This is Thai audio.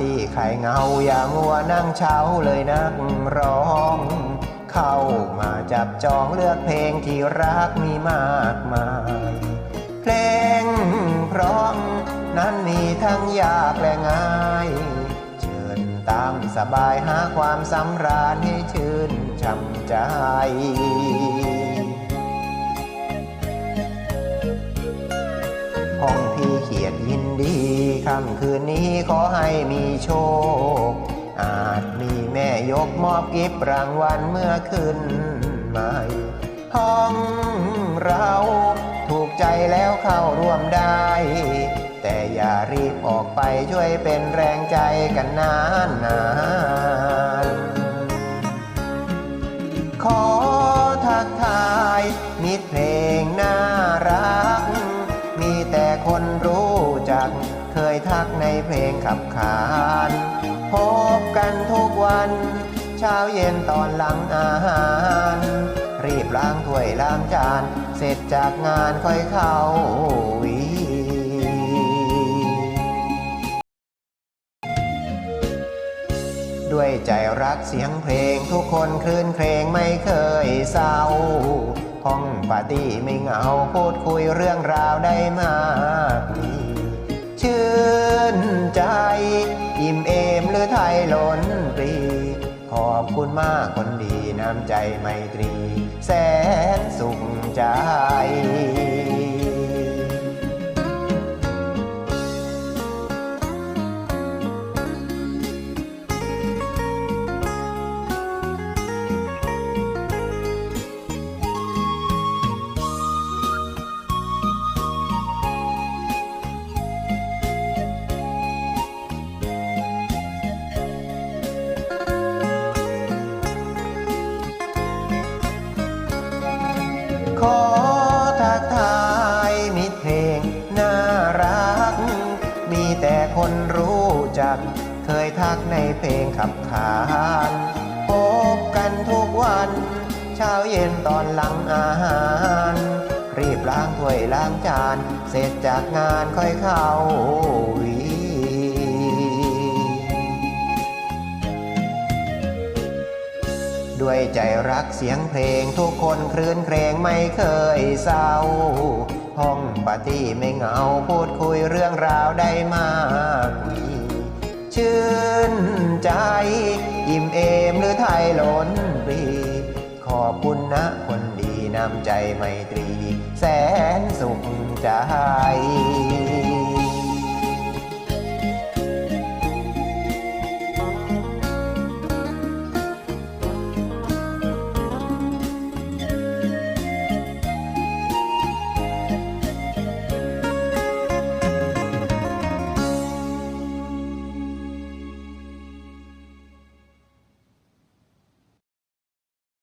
ตี้ใครเงาอย่ามัวนั่งเช้าเลยนักร้อง เข้ามาจับจองเลือกเพลงที่รักมีมากมาย เพลงพราะนั้นมีทั้งยากและง่าย เชิญตามสบายหาความสำราญให้ชื่นช่ำใจ ห้องพี่เขียนยินดีค่ำคืนนี้ขอให้มีโชค อาจมีแม่ยกมอบกิฟต์รางวัลเมื่อคืนใหม่ห้องเราถูกใจแล้วเข้าร่วมได้ แต่อย่ารีบออกไปช่วยเป็นแรงใจกันนานนา ขับขานพบกันทุกวัน เช้าเย็นตอนหลังอาหาร รีบล้างถ้วยล้างจาน เสร็จจากงานค่อยเข้าวีด้วยใจรักเสียงเพลงทุกคนคลื่นเพลงไม่เคยเศร้าห้องปาร์ตี้ไม่เหงาพูดคุยเรื่องราวได้มากมี ชื่นใจ อิ่มเอมหรือไทยล้นปรี ขอบคุณมากคนดีน้ำใจไมตรี แสนสุขใจ ขอทักทายมิตรเพลงน่ารัก มีแต่คนรู้จัก เคยทักในเพลงขับขานพบกันทุกวัน เช้าเย็นตอนหลังอาหาร รีบล้างถ้วยล้างจาน เสร็จจากงานค่อยเข้า ด้วยใจรักเสียงเพลงทุกคนคลื่นเครงไม่เคยเศร้า ห้องปาร์ตี้ไม่เหงาพูดคุยเรื่องราวได้มากมีชื่นใจ อิ่มเอมหรือไทยล้นปรี ขอบคุณนะคนดีน้ำใจไมตรี แสนสุขใจ